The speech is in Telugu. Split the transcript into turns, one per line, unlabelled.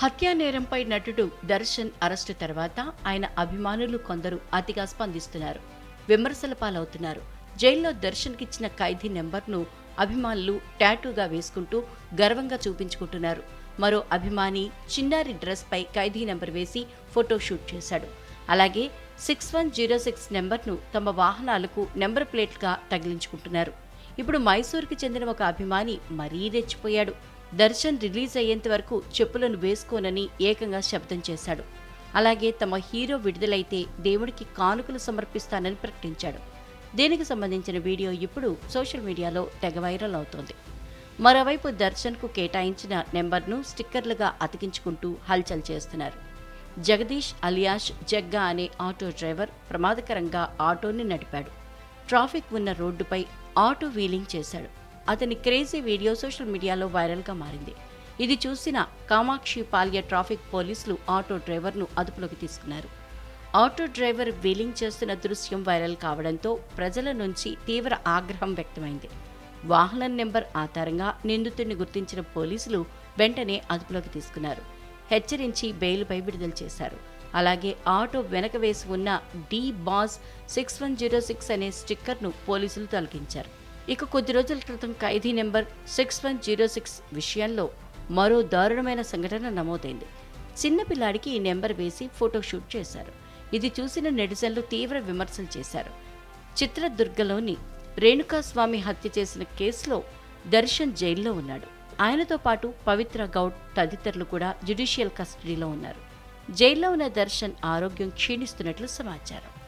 హత్యా నేరంపై నటుడు దర్శన్ అరెస్టు తర్వాత ఆయన అభిమానులు కొందరు అతిగా స్పందిస్తున్నారు. విమర్శల పాలవుతున్నారు. జైల్లో దర్శన్కి ఇచ్చిన ఖైదీ నెంబర్ను అభిమానులు టాటూగా వేసుకుంటూ గర్వంగా చూపించుకుంటున్నారు. మరో అభిమాని చిన్నారి డ్రెస్పై ఖైదీ నెంబర్ వేసి ఫోటోషూట్ చేశాడు. అలాగే సిక్స్ వన్ జీరో సిక్స్ నెంబర్ను తమ వాహనాలకు నెంబర్ ప్లేట్గా తగిలించుకుంటున్నారు. ఇప్పుడు మైసూర్కి చెందిన ఒక అభిమాని మరీ రెచ్చిపోయాడు. దర్శన్ రిలీజ్ అయ్యేంత వరకు చెప్పులను వేసుకోనని ఏకంగా శబ్దం చేశాడు. అలాగే తమ హీరో విడుదలైతే దేవుడికి కానుకలు సమర్పిస్తానని ప్రకటించాడు. దీనికి సంబంధించిన వీడియో ఇప్పుడు సోషల్ మీడియాలో తెగ వైరల్ అవుతోంది. మరోవైపు దర్శన్కు కేటాయించిన నెంబర్ను స్టిక్కర్లుగా అతికించుకుంటూ హల్చల్ చేస్తున్నారు. జగదీష్ అలియాష్ జగ్గా అనే ఆటో డ్రైవర్ ప్రమాదకరంగా ఆటోని నడిపాడు. ట్రాఫిక్ ఉన్న రోడ్డుపై ఆటో వీలింగ్ చేశాడు. అతని క్రేజీ వీడియో సోషల్ మీడియాలో వైరల్గా మారింది. ఇది చూసిన కామాక్షి పాల్య ట్రాఫిక్ పోలీసులు ఆటో డ్రైవర్ను అదుపులోకి తీసుకున్నారు. ఆటో డ్రైవర్ వీలింగ్ చేస్తున్న దృశ్యం వైరల్ కావడంతో ప్రజల నుంచి తీవ్ర ఆగ్రహం వ్యక్తమైంది. వాహనం నెంబర్ ఆధారంగా నిందితుడిని గుర్తించిన పోలీసులు వెంటనే అదుపులోకి తీసుకున్నారు. హెచ్చరించి బెయిల్పై విడుదల చేశారు. అలాగే ఆటో వెనక వేసి ఉన్న D Boss six one zero six అనే స్టిక్కర్ను పోలీసులు తొలగించారు. ఇక కొద్ది రోజుల క్రితం ఖైదీ number six one zero six విషయంలో మరో దారుణమైన సంఘటన నమోదైంది. చిన్నపిల్లాడికి ఈ నెంబర్ వేసి ఫోటో షూట్ చేశారు. ఇది చూసిన నెటిజన్లు తీవ్ర విమర్శలు చేశారు. చిత్రదుర్గలోని రేణుకాస్వామి హత్య చేసిన కేసులో దర్శన్ జైల్లో ఉన్నాడు. ఆయనతో పాటు పవిత్ర గౌడ్ తదితరులు కూడా జ్యుడిషియల్ కస్టడీలో ఉన్నారు. జైల్లో ఉన్న దర్శన్ ఆరోగ్యం క్షీణిస్తున్నట్లు సమాచారం.